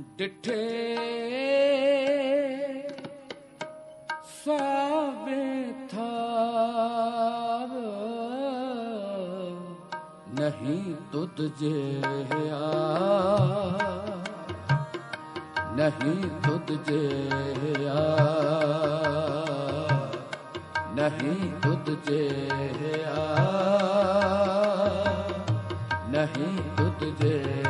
ਡਿਠੇ ਸਾਵੇ ਥਾਰ ਨਹੀਂ ਤੁਧ ਜਿਹਾ ਨਹੀਂ ਤੁਧ ਜਿਹਾ ਨਹੀਂ ਤੁਧ ਜਿਹਾ ਨਹੀਂ ਤੁਧ ਜਿਹਾ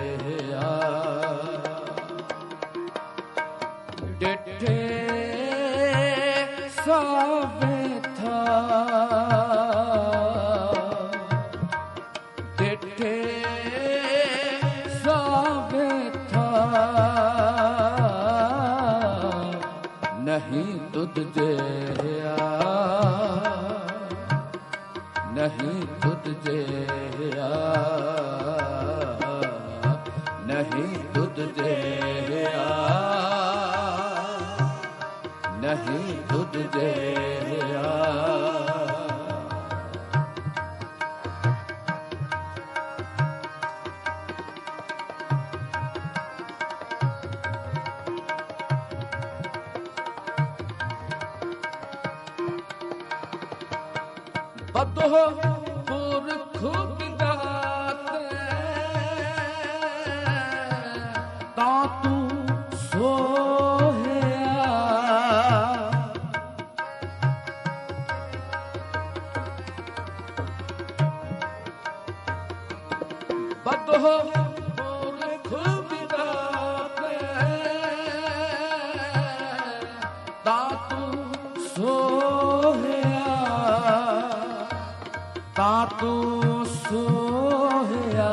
ਨਹੀਂ ਤੁਧ ਜਿਹਾ ਨਹੀਂ ਤੁਧ ਜਿਹਾ ਬਦੋ ਪੁਰਖ ਵਿਦਾਤੇ ਤਾਂ ਤੂੰ ਸੋਹਿਆ। ਬਦੋ ਤਾਂ ਤੂੰ ਸੋਹਿਆ।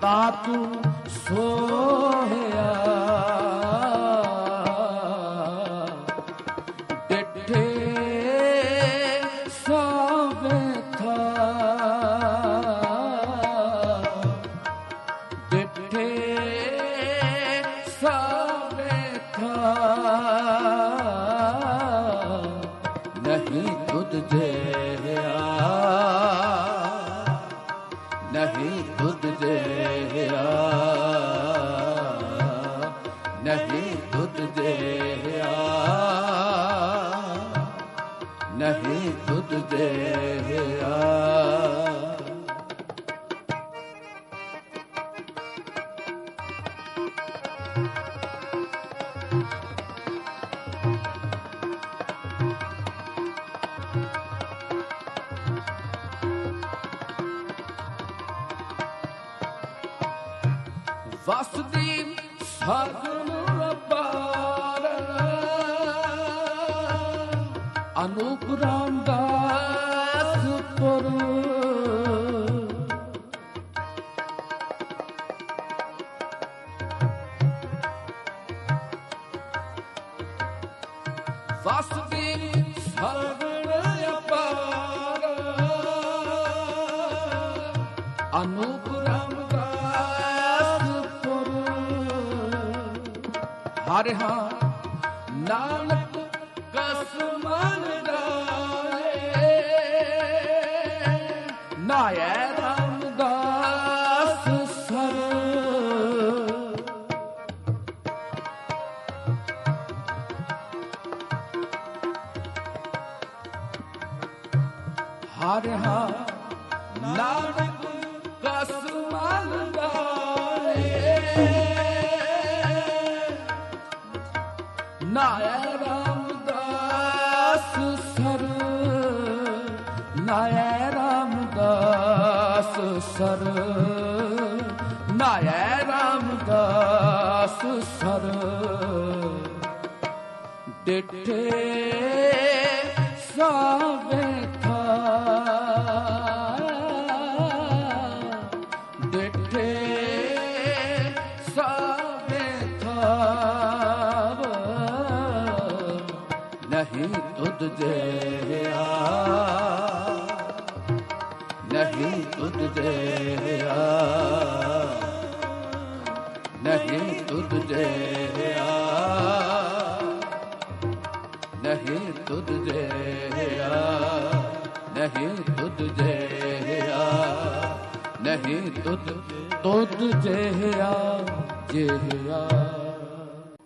ਤਾਂ ਤੂੰ ਸੋਹਿਆ। ਨਹੀਂ ਵਸਦੀ ਸਗਨ ਅਪਾਰ ਅਨੂਪ ਰਾਮਦਾਸ ਪੁਰ। ਵਸਦੀ ਸਗਨ ਅਪਾਰ ਅਨੂਪ ਰਾਮਦਾਸ ਹਰਿ ਹਾਂ ਨਾਨਕ ਕਸਮਨ ਗਾਏ ਨਾਇ ਰਾਮਦਾਸ ਸਰ। ਹਰਿ ਹਾਂ ਨਾਨਕ ਨਾਇ ਰਾਮਦਾਸ ਸਰ ਨਾਇ ਰਾਮਦਾਸ ਸਰ ਨਾਇ ਰਾਮਦਾਸ ਸਰ ਡਿਠੇ ਸਾਵੇ ਨਹੀਂ ਤੁਧ ਜਿਹਾ ਨਹੀਂ ਤੁਧ ਜਿਹਾ ਨਹੀਂ ਤੁਧ ਜਿਹਾ ਨਹੀਂ ਤੁਧ ਜਿਹਾ ਨਹੀਂ ਤੁਧ ਜਿਹਾ ਨਹੀਂ ਤੁਧ ਤੁਧ ਜਿਹਾ ਜਿਹਾ